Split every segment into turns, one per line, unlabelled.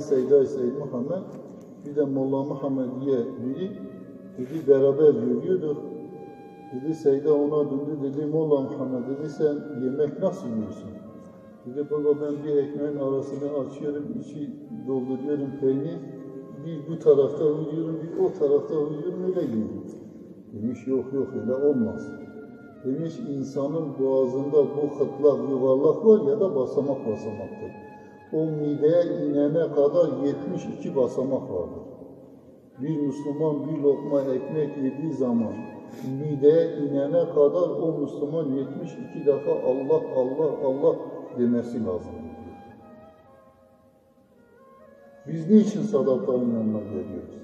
Seyda Seyyid Muhammed, bir de Molla Muhammed diye biri, dedi beraber yürüyorduk. Dedi Seyda ona döndü, dedi Molla Muhammed, dedi sen yemek nasıl yiyorsun? Dedi baba ben bir ekmeğin arasını açıyorum, içi dolduruyorum peynir, bir bu tarafta uyuyorum, bir o tarafta uyuyorum, öyle yiyorum. Demiş yok yok öyle olmaz. Demiş insanın boğazında bu hıtlak, yuvarlak var ya da basamak basamaktır. O mideye inene kadar 72 basamak vardır. Bir Müslüman bir lokma ekmek yediği zaman mideye inene kadar o Müslüman 72 defa Allah Allah Allah demesi lazım. Biz niçin Sadatların yanına geliyoruz?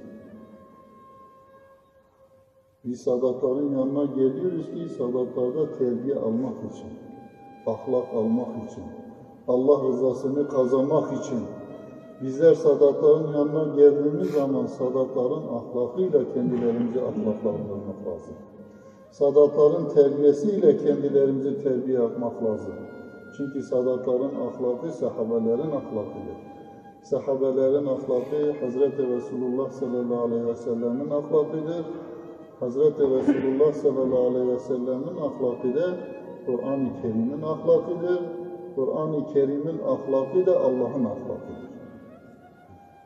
Biz Sadatların yanına geliyoruz ki Sadatlarda terbiye almak için, ahlak almak için, Allah rızasını kazanmak için. Bizler Sadatların yanına geldiğimiz zaman Sadatların ahlakıyla kendilerimizi ahlaklandırmak lazım. Sadatların terbiyesiyle kendilerimizi terbiye yapmak lazım. Çünkü Sadatların ahlakı sahabelerin ahlakıdır. Sahabelerin ahlakı Hazreti Resulullah sallallahu aleyhi ve sellemin ahlakıdır. Hazreti Resulullah sallallahu aleyhi ve sellemin ahlakı da Kur'an-ı Kerim'in ahlakıdır. Kur'an-ı Kerim'in ahlakı da Allah'ın ahlakıdır.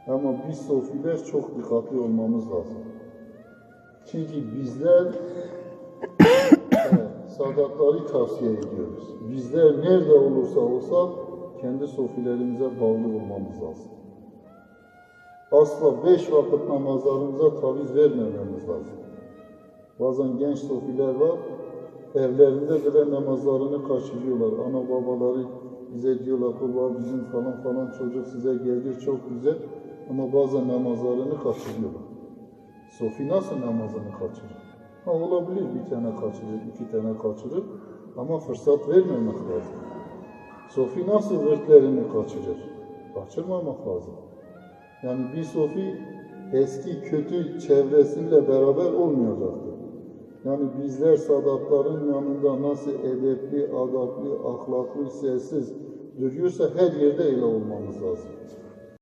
Ama biz sofiler çok dikkatli olmamız lazım. Çünkü bizler evet, sadatları tavsiye ediyoruz. Bizler nerede olursa olsa kendi sofilerimize bağlı olmamız lazım. Asla beş vakit namazlarımıza taviz vermememiz lazım. Bazen genç sofiler var, evlerinde bile namazlarını kaçırıyorlar. Ana babaları bize diyorlar, baba bizim falan falan çocuk size geldi çok güzel ama bazen namazlarını kaçırıyorlar. Sofi nasıl namazını kaçırır? Ha olabilir bir tane kaçırır, iki tane kaçırır ama fırsat vermemek lazım. Sofi nasıl vırtlerini kaçırır? Kaçırmamak lazım. Yani bir sofi eski kötü çevresiyle beraber olmayacaktır. Yani bizler sadatların yanında nasıl edepli, adaplı, ahlaklı, sessiz duruyorsa her yerde öyle olmamız lazım.